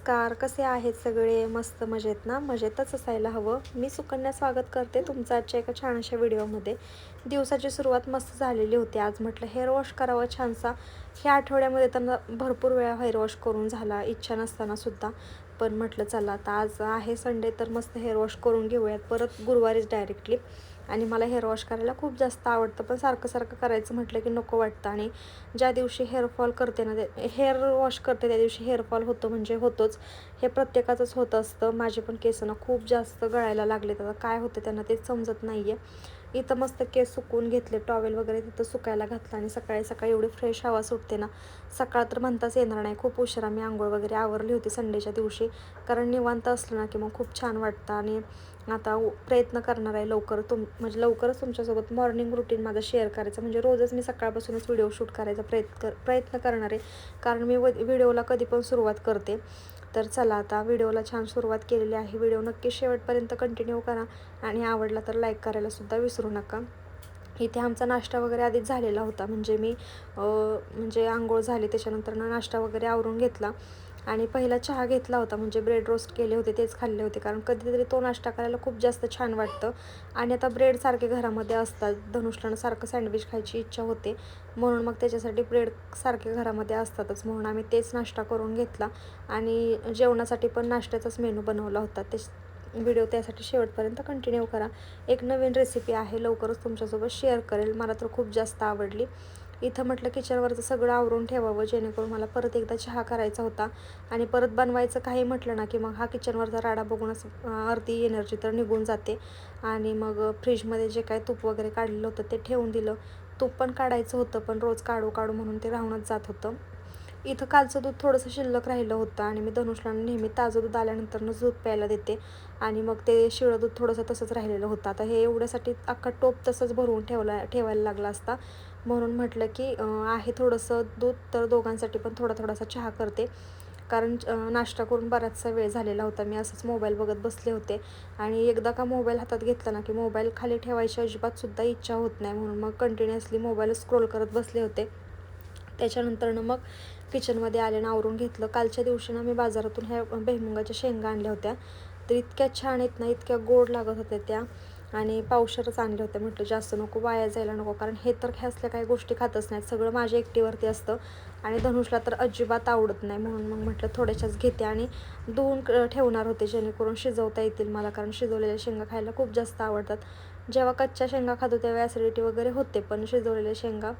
नमस्कार कसे आहेत सगळे? मस्त मजेत ना? मजेतच असायला हवं. मी सुकन्या स्वागत करते तुमचं आजच्या एका छान अशा व्हिडिओमध्ये. दिवसाची सुरुवात मस्त झालेली होती. आज म्हटलं हेअर वॉश करावं छानसा. ह्या आठवड्यामध्ये त्यांना भरपूर वेळा हेअर वॉश करून झाला. इच्छा नसतानासुद्धा पण म्हटलं चला आता आज आहे संडे तर मस्त हेअर वॉश करून घेऊयात. परत गुरुवारीच डायरेक्टली. आणि मला हेअर वॉश करायला खूप जास्त आवडतं. पण सारखं सारखं करायचं म्हटलं की नको वाटतं. आणि ज्या दिवशी हेअरफॉल करते ना ते हेअर वॉश करते त्या दिवशी हेअरफॉल होतो म्हणजे होतोच. हे प्रत्येकाचंच होत असतं. माझे पण केस ना खूप जास्त गळायला लागले आता काय होतं त्यांना ते समजत नाही आहे इथं मस्त केस सुकवून घेतले टॉवेल वगैरे तिथं सुकायला घातलं आणि सकाळी सकाळी एवढी फ्रेश हवा सुटते ना सकाळ तर म्हणताच येणार नाही. खूप उशिरा मी आंघोळ वगैरे आवरली होती संडेच्या दिवशी. कारण निवांत असलं ना की मग खूप छान वाटतं. आणि आता प्रयत्न करणार आहे लवकर तुम म्हणजे लवकरच तुमच्यासोबत मॉर्निंग रुटीन माझा शेअर करायचं. म्हणजे रोजच मी सकाळपासूनच व्हिडिओ शूट करायचा प्रयत्न कर प्रयत्न करणार आहे. कारण मी व व्हिडिओला कधी पण सुरुवात करते. तर चला आता व्हिडिओला छान सुरुवात केलेली आहे. व्हिडिओ नक्की शेवटपर्यंत कंटिन्यू करा. आणि आवडला तर लाईक करायलासुद्धा विसरू नका. इथे आमचा नाश्ता वगैरे आधीच झालेला होता. म्हणजे मी म्हणजे आंघोळ झाली. त्याच्यानंतर ना नाश्ता वगैरे आवरून घेतला. आणि पहिला चहा घेतला होता म्हणजे ब्रेड रोस्ट केले होते तेच खाल्ले होते. कारण कधीतरी तो नाश्ता करायला खूप जास्त छान वाटतं. आणि आता ब्रेड सारखे घरामध्ये असतात. धनुषला सारखं सँडविच खायची इच्छा होते. म्हणून मग त्याच्यासाठी ब्रेड सारखे घरामध्ये असतातच. म्हणून आम्ही तेच नाश्ता करून घेतला. आणि जेवणासाठी पण नाश्त्याचाच मेनू बनवला होता. ते व्हिडिओ त्यासाठी शेवटपर्यंत कंटिन्यू करा. एक नवीन रेसिपी आहे. लवकरच तुमच्यासोबत शेअर करेल. मला तर खूप जास्त आवडली. इथं म्हटलं किचनवरचं सगळं आवरून ठेवावं जेणेकरून मला परत एकदा चहा करायचा होता. आणि परत बनवायचं काही म्हटलं ना की मग हा किचनवरचा राडा बघूनच अर्धी एनर्जी तर निघून जाते. आणि मग फ्रीजमध्ये जे काय तूप वगैरे काढलेलं होतं ते ठेवून दिलं. तूप पण काढायचं होतं पण रोज काढू काढू म्हणून ते राहूनच जात होतं. इथं कालचं दूध थोडंसं शिल्लक राहिलं होतं आणि मी धनुषला नेहमी ताजं दूध आल्यानंतरनंच दूध प्यायला देते. आणि मग ते शिळं दूध थोडंसं तसंच राहिलेलं होतं. आता हे एवढ्यासाठी अख्खा टोप तसंच भरवून ठेवला ठेवायला लागला असता. म्हणून म्हटलं की आहे थोडंसं दूध तर दोघांसाठी पण थोडा थोडासा चहा करते. कारण नाश्ता करून बराचसा वेळ झालेला होता. मी असंच मोबाईल बघत बसले होते. आणि एकदा का मोबाईल हातात घेतला ना की मोबाईल खाली ठेवायची अजिबातसुद्धा इच्छा होत नाही. म्हणून मग कंटिन्युअसली मोबाईल स्क्रोल करत बसले होते. त्याच्यानंतरनं मग किचनमध्ये आले ना आवरून घेतलं. कालच्या दिवशी ना मी बाजारातून ह्या भुईमुगाच्या शेंगा आणल्या होत्या. तर इतक्या छान आहेत ना इतक्या गोड लागत होत्या त्या. आणि पावशरच आणल्या होत्या. म्हटलं जास्त नको वाया जायला नको. कारण हे तर ह्यासल्या काही गोष्टी खातच नाहीत. सगळं माझ्या एकटीवरती असतं. आणि धनुषला तर अजिबात आवडत नाही. म्हणून मग म्हटलं थोड्याशाच घेते आणि धुवून ठेवणार होते. जेणेकरून शिजवता येतील मला. कारण शिजवलेल्या शेंगा खायला खूप जास्त आवडतात. जेव्हा कच्च्या शेंगा खातो तेव्हा ॲसिडिटी वगैरे होते. पण शिजवलेल्या शेंगा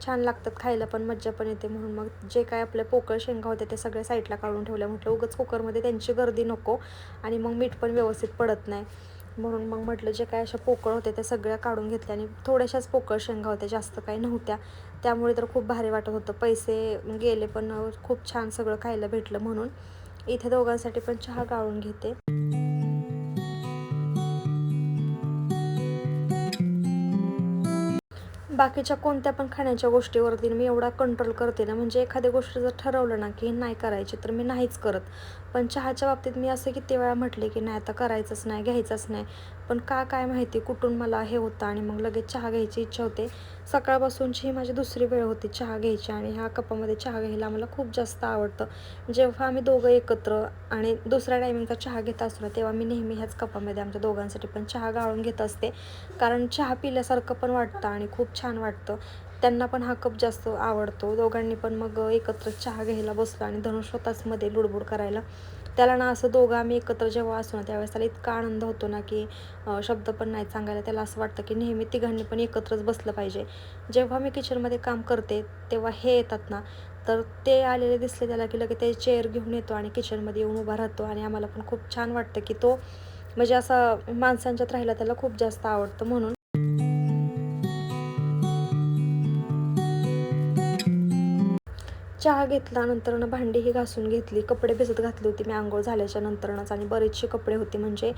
छान लागतात खायला पण मज्जा पण येते म्हणून. मग जे काय आपल्या पोकळ शेंगा होत्या ते सगळ्या साईडला काढून ठेवल्या. म्हटलं उगंच कुकरमध्ये त्यांची गर्दी नको आणि मग मीठ पण व्यवस्थित पडत नाही. म्हणून मग म्हटलं जे काय अशा पोकळ होत्या त्या सगळ्या काढून घेतल्या आणि थोड्याशाच पोकळ शेंगा होत्या जास्त काही नव्हत्या. त्यामुळे तर खूप भारी वाटत होतं. पैसे गेले पण खूप छान सगळं खायला भेटलं म्हणून. इथे दोघांसाठी पण चहा गाळून घेते. बाकीच्या कोणत्या पण खाण्याच्या गोष्टीवरती मी एवढा कंट्रोल करते ना म्हणजे एखाद्या गोष्ट जर ठरवलं ना की हे नाही करायची तर मी नाहीच करत. पण चहाच्या बाबतीत मी असं किती वेळा म्हटले की नाही आता करायचंच नाही घ्यायचंच नाही. पण का काय माहिती कुठून मला हे होतं आणि मग लगेच चहा घ्यायची इच्छा होते. सकाळपासूनची ही माझी दुसरी वेळ होती चहा घ्यायची आणि ह्या कपामध्ये चहा घ्यायला मला खूप जास्त आवडतं. जेव्हा आम्ही दोघं एकत्र आणि दुसऱ्या टायमिंगचा चहा घेत असतो तेव्हा मी नेहमी ह्याच कपामध्ये आमच्या दोघांसाठी पण चहा गाळून घेत असते. कारण चहा पिल्यासारखं पण वाटतं आणि खूप छान वाटतं. त्यांना पण हा कप जास्त आवडतो. दोघांनी पण मग एकत्र चहा घ्यायला बसलो आणि धनुष स्वतःच मध्ये लुडबुड करायला त्याला ना असं दोघं आम्ही एकत्र जेव्हा असतो ना त्यावेळेस त्याला इतका आनंद होतो ना की शब्द पण नाही सांगायला. त्याला असं वाटतं की नेहमी तिघांनी पण एकत्रच बसलं पाहिजे. जेव्हा मी किचनमध्ये काम करते तेव्हा हे येतात ना तर ते आलेले दिसले त्याला की लगेच ते चेअर घेऊन येतो आणि किचनमध्ये येऊन उभा राहतो आणि आम्हाला पण खूप छान वाटतं की तो म्हणजे असा माणसांच्यात राहिला त्याला खूप जास्त आवडतं म्हणून. चहा घेतला नंतरनं भांडीही घासून घेतली. कपडे भिजत घातली होती मी आंघोळ झाल्याच्या नंतरनंच. आणि बरेचसे कपडे होते म्हणजे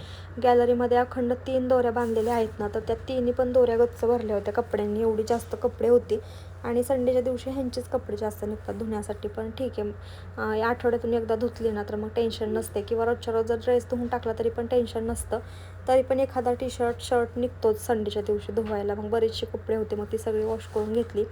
गॅलरीमध्ये अखंड तीन दोऱ्या बांधलेल्या आहेत ना तर त्या तिन्ही पण दोऱ्या गच्च भरल्या होत्या कपड्यांनी. एवढी जास्त कपडे होती. आणि संडेच्या दिवशी ह्यांचेच कपडे जास्त निघतात धुण्यासाठी पण ठीक आहे. या आठवड्यातून एकदा धुतली ना तर मग टेन्शन नसते. किंवा रोजच्या रोज जर ड्रेस धुवून टाकला तरी पण टेन्शन नसतं. तरी पण एखादा टी शर्ट शर्ट निघतोच संडेच्या दिवशी धुवायला. मग बरेचसे कपडे होते मग ती सगळी वॉश करून घेतली.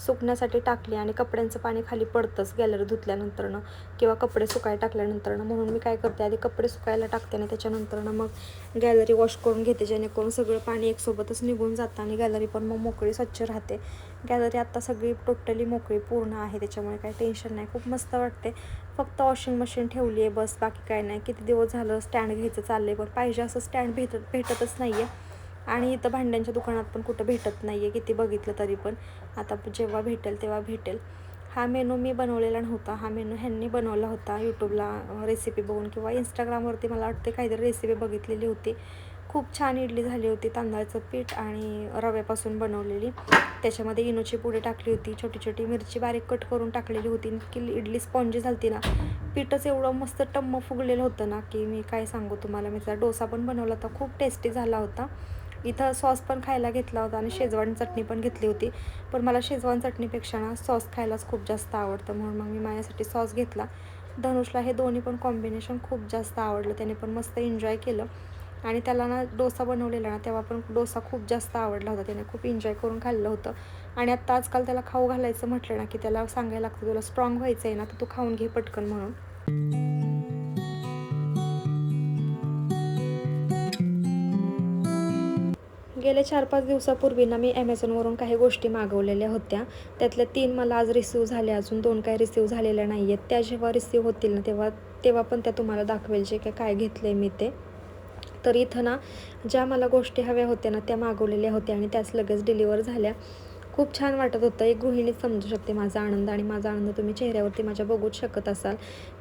सुकण्यासाठी टाकली आणि कपड्यांचं पाणी खाली पडतंच गॅलरी धुतल्यानंतरनं किंवा कपडे सुकायला टाकल्यानंतरनं. म्हणून मी काय करते आधी कपडे सुकायला टाकते आणि त्याच्यानंतरनं मग गॅलरी वॉश करून घेते जेणेकरून सगळं पाणी एकसोबतच निघून जातं आणि गॅलरी पण मग मोकळी स्वच्छ राहते. गॅलरी आत्ता सगळी टोटली मोकळी पूर्ण आहे त्याच्यामुळे काही टेन्शन नाही. खूप मस्त वाटते. फक्त वॉशिंग मशीन ठेवली आहे बस बाकी काय नाही. किती दिवस झालं स्टँड घ्यायचं चाललं आहे पण पाहिजे असं स्टँड भेटत भेटतच नाही आहे आणि इथं भांड्यांच्या दुकानात पण कुठं भेटत नाही आहे किती बघितलं तरी पण. आता जेव्हा भेटेल तेव्हा भेटेल. हा मेनू मी बनवलेला नव्हता. हा मेनू ह्यांनी बनवला होता यूट्यूबला रेसिपी बघून किंवा इंस्टाग्रामवरती मला वाटते काहीतरी रेसिपी बघितलेली होती. खूप छान इडली झाली होती तांदळाचं पीठ आणि रव्यापासून बनवलेली. त्याच्यामध्ये इनोची पुढे टाकली होती छोटी छोटी मिरची बारीक कट करून टाकलेली होती. की इडली स्पॉन्जी झाली ना पीठच एवढं मस्त टम्म फुगलेलं होतं ना की मी काय सांगू तुम्हाला. मी त्याचा डोसा पण बनवला होता खूप टेस्टी झाला होता. इथं सॉस पण खायला घेतला होता आणि शेजवान चटणी पण घेतली होती. पण मला शेजवान चटणीपेक्षा ना सॉस खायलाच खूप जास्त आवडतं. म्हणून मग मी माझ्यासाठी सॉस घेतला. धनुषला हे दोन्ही पण कॉम्बिनेशन खूप जास्त आवडलं. त्याने पण मस्त एन्जॉय केलं. आणि त्याला ना डोसा बनवलेला ना तेव्हा पण डोसा खूप जास्त आवडला होता. त्याने खूप एन्जॉय करून खाल्लं होतं. आणि आत्ता आजकाल त्याला खाऊ घालायचं म्हटलं ना की त्याला सांगायला लागतं तुला स्ट्रॉंग व्हायचं आहे ना तर तू खाऊन घे पटकन म्हणून. गेल्या चार पाच दिवसापूर्वी ना मी ॲमेझॉनवरून काही गोष्टी मागवलेल्या होत्या. त्यातल्या तीन मला आज रिसिव्ह झाल्या. अजून दोन काही रिसिव्ह झालेल्या नाही आहेत त्या जेव्हा रिसिव्ह होतील ना तेव्हा तेव्हा पण त्या तुम्हाला दाखवेल जे काय काय घेतलं आहे मी ते. तर इथं ना ज्या मला गोष्टी हव्या होत्या ना त्या मागवलेल्या होत्या आणि त्याच लगेच डिलिवर झाल्या. खूप छान वाटत होतं. एक गृहिणी समजू शकते माझा आनंद आणि माझा आनंद तुम्ही चेहऱ्यावरती माझ्या बघूच शकत असाल.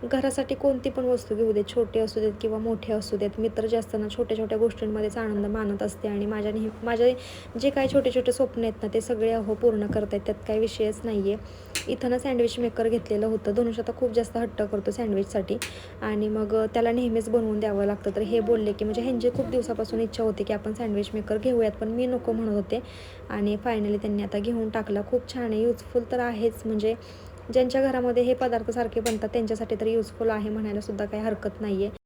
घरासाठी कोणती पण वस्तू घेऊ देत छोटे असू देत किंवा मोठे असू देत मित्र जे असताना छोट्या छोट्या गोष्टींमध्येच आनंद मानत असते आणि माझ्या नेहमी माझे जे काही छोटे छोटे स्वप्न आहेत ना ते सगळे अहो पूर्ण करत आहेत त्यात काही विषयच नाही आहे इथं ना सँडविच मेकर घेतलेलं होतं. धनुष आता खूप जास्त हट्ट करतो सँडविचसाठी. आणि मग त्याला नेहमीच बनवून द्यावं लागतं. तर हे बोलले की म्हणजे ह्यांची खूप दिवसापासून इच्छा होती की आपण सँडविच मेकर घेऊयात पण मी नको म्हणत होते. आणि फायनली त्यांनी आता घेऊन टाकला. खूप छान आहे. युजफुल तर आहेच. म्हणजे ज्यांच्या घरामध्ये हे पदार्थ सारखे बनतात त्यांच्यासाठी तर युजफुल आहे म्हणायला सुद्धा काही हरकत नाही आहे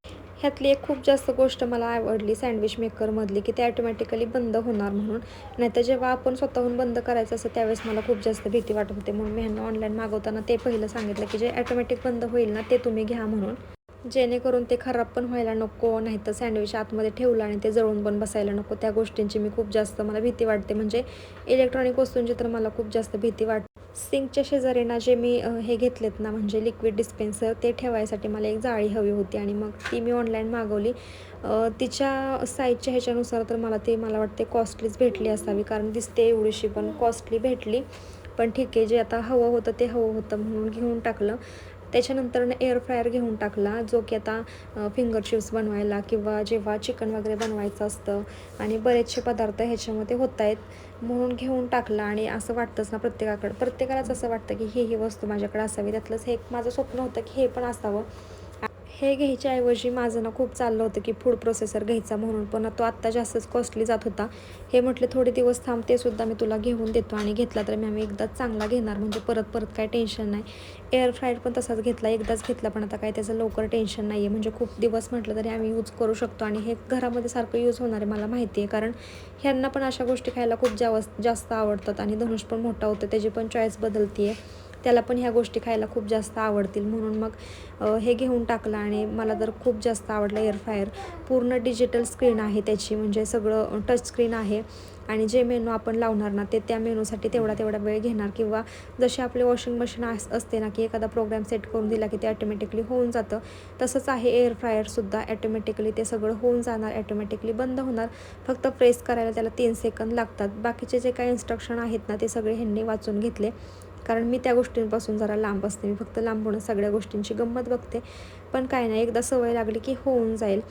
ह्यातली एक खूप जास्त गोष्ट मला आवडली सँडविच मेकरमधली की ते ॲटोमॅटिकली बंद होणार म्हणून. नाहीतर जेव्हा आपण स्वतःहून बंद करायचं असं त्यावेळेस मला खूप जास्त भीती वाटत होती. म्हणून मी ह्यांना ऑनलाईन मागवताना ते पहिलं सांगितलं की जे ॲटोमॅटिक बंद होईल ना ते तुम्ही घ्या म्हणून. जेणेकरून ते खराब पण व्हायला नको नाही तर सँडविच आतमध्ये ठेवलं आणि ते जळून पण बसायला नको. त्या गोष्टींची मी खूप जास्त मला भीती वाटते. म्हणजे इलेक्ट्रॉनिक वस्तूंची तर मला खूप जास्त भीती वाटते. सिंकच्या शेजारी ना जे मी हे घेतलेत ना म्हणजे लिक्विड डिस्पेन्सर ते ठेवायसाठी मला एक जाळी हवी होती आणि मग ती मी ऑनलाईन मागवली. तिच्या साईजच्या ह्याच्यानुसार तर मला ती मला वाटते कॉस्टलीच भेटली असावी कारण दिसते एवढीशी पण कॉस्टली भेटली. पण ठीक आहे जे आता हवं होतं ते हवं होतं म्हणून घेऊन टाकलं. त्याच्यानंतरनं एअर फ्रायर घेऊन टाकला जो की आता फिंगर चिप्स बनवायला किंवा जेव्हा चिकन वगैरे बनवायचं असतं आणि बरेचसे पदार्थ ह्याच्यामध्ये होत आहेत म्हणून घेऊन टाकला आणि असं वाटतंच ना प्रत्येकाकडं. प्रत्येकालाच असं वाटतं की ही ही वस्तू माझ्याकडे असावी. त्यातलंच हे एक माझं स्वप्न होतं की हे पण असावं. हे घ्यायच्याऐवजी माझं ना खूप चाललं होतं की फूड प्रोसेसर घ्यायचा म्हणून पण तो आत्ता जास्तच कॉस्टली जात होता. हे म्हटले थोडे दिवस थांब ते सुद्धा मी तुला घेऊन देतो आणि घेतला तर मी आम्ही एकदाच चांगला घेणार म्हणजे परत परत काय टेन्शन नाही. एअर फ्रायड पण तसाच घेतला एकदाच घेतला पण आता काय त्याचं लवकर टेन्शन नाही आहे म्हणजे खूप दिवस म्हटलं तरी आम्ही यूज करू शकतो आणि हे घरामध्ये सारखं यूज होणार आहे मला माहिती आहे. कारण ह्यांना पण अशा गोष्टी खायला खूप जावस जास्त आवडतात आणि धनुष पण मोठा होतं त्याची पण चॉईस बदलती आहे त्याला पण ह्या गोष्टी खायला खूप जास्त आवडतील. म्हणून मग हे घेऊन टाकलं आणि मला तर खूप जास्त आवडलं एअर फ्रायर पूर्ण डिजिटल स्क्रीन आहे त्याची म्हणजे सगळं टच स्क्रीन आहे. आणि जे मेनू आपण लावणार ना ते त्या मेनूसाठी तेवढा तेवढा वेळ घेणार. किंवा जसे आपले वॉशिंग मशीन असते ना की एखादा प्रोग्राम सेट करून दिला की ते ॲटोमॅटिकली होऊन जातं. तसंच आहे एअर फ्रायरसुद्धा ॲटोमॅटिकली ते सगळं होऊन जाणार ॲटोमॅटिकली बंद होणार. फक्त प्रेस करायला त्याला तीन सेकंद लागतात. बाकीचे जे काही इन्स्ट्रक्शन आहेत ना ते सगळे ह्यांनी वाचून घेतले. कारण मी त्या गोष्टींपासून जरा लांब असते. मी फक्त लांबून सगळ्या गोष्टींची गंमत बघते. पण काय नाही एकदा सवय लागली की होऊन जाईल.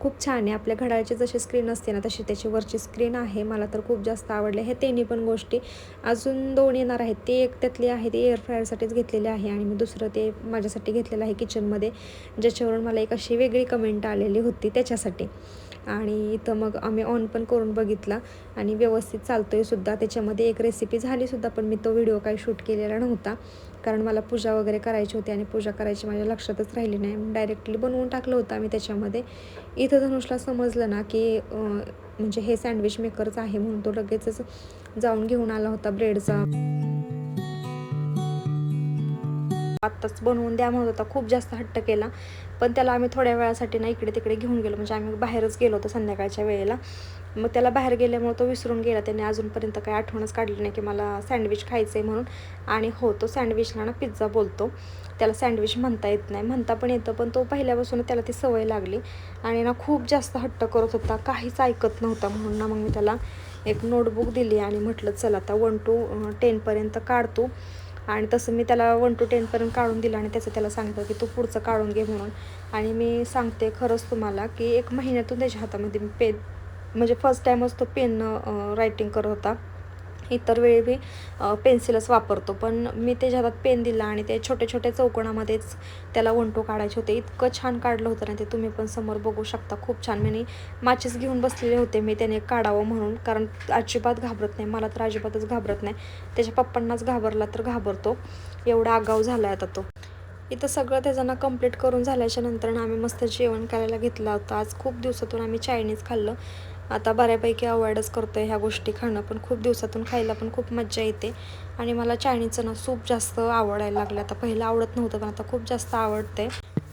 खूप छान आहे. आपल्या घड्याळची जशी स्क्रीन असते ना तशी त्याची वरची स्क्रीन आहे. मला तर खूप जास्त आवडले हे तिन्ही पण गोष्टी. अजून दोन येणार आहेत. ते एक त्यातली आहे ते एअर फ्रायरसाठीच घेतलेले आहे. आणि मी दुसरं ते माझ्यासाठी घेतलेलं आहे किचनमध्ये ज्याच्यावरून मला एक अशी वेगळी कमेंट आलेली होती त्याच्यासाठी. आणि इथं मग आम्ही ऑन पण करून बघितला आणि व्यवस्थित चालतो आहे सुद्धा. त्याच्यामध्ये एक रेसिपी झालीसुद्धा पण मी तो व्हिडिओ काही शूट केलेला नव्हता. कारण मला पूजा वगैरे करायची होती आणि पूजा करायची माझ्या लक्षातच राहिली नाही. डायरेक्टली बनवून टाकलं होतं आम्ही त्याच्यामध्ये. इथं धनुषला समजलं ना की म्हणजे हे सँडविच मेकरच आहे म्हणून तो लगेचच जाऊन घेऊन आला होता ब्रेडचा आत्ताच बनवून द्या म्हणत होता. खूप जास्त हट्ट केला. पण त्याला आम्ही थोड्या वेळासाठी ना इकडे तिकडे घेऊन गेलो. म्हणजे आम्ही बाहेरच गेलो होतो संध्याकाळच्या वेळेला. मग त्याला बाहेर गेल्यामुळे तो विसरून गेला. त्याने अजूनपर्यंत काही आठवणच काढली नाही की मला सँडविच खायचं आहे म्हणून. आणि हो तो सँडविचला ना पिझ्झा बोलतो. त्याला सँडविच म्हणता येत नाही. म्हणता पण येतं पण तो पहिल्यापासून त्याला ती सवय लागली. आणि ना खूप जास्त हट्ट करत होता. काहीच ऐकत नव्हता म्हणून ना मग मी त्याला एक नोटबुक दिली आणि म्हटलं चल आता वन टू टेनपर्यंत काढतो. आणि तसं मी त्याला वन टू टेनपर्यंत काढून दिलं आणि त्याचं त्याला सांगितलं की तू पुढचं काढून घे म्हणून. आणि मी सांगते खरंच तुम्हाला की एक महिन्यातून त्याच्या हातामध्ये मी पेन म्हणजे फर्स्ट टाईमच तो पेन रायटिंग करत होता. इतर वेळी मी पेन्सिलच वापरतो. पण मी त्याच्या हातात पेन दिला आणि ते छोट्या छोट्या चौकोनामध्येच त्याला वंटो काढायचे होते. इतकं छान काढलं होतं ना ते तुम्ही पण समोर बघू शकता. खूप छान. मी माचीस घेऊन बसलेले होते मी त्याने काढावं म्हणून. कारण अजिबात घाबरत नाही. मला तर अजिबातच घाबरत नाही. त्याच्या पप्पांनाच घाबरला तर घाबरतो. एवढा आगाव झाला आता तो. इथं सगळं त्याचं ना कंप्लीट करून झाल्याच्यानंतर आम्ही मस्त जेवण करायला घेतलं होतं. आज खूप दिवसातून आम्ही चायनीज खाल्लं. आता बऱ्यापैकी अवॉइडच करतो आहे ह्या गोष्टी खाणं पण खूप दिवसातून खायला पण खूप मज्जा येते. आणि मला चायनीजचं ना सूप जास्त आवडायला लागलं आता पहिलं आवडत नव्हतं पण आता खूप जास्त आवडते.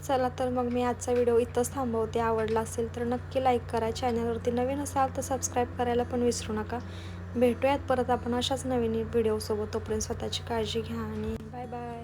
चला तर मग मी आजचा व्हिडिओ इथंच थांबवते. आवडला असेल तर नक्की लाईक करा. चॅनलवरती नवीन असाल तर सबस्क्राईब करायला पण विसरू नका. भेटूयात परत आपण अशाच नवीन व्हिडिओसोबत. तोपर्यंत स्वतःची काळजी घ्या आणि बाय बाय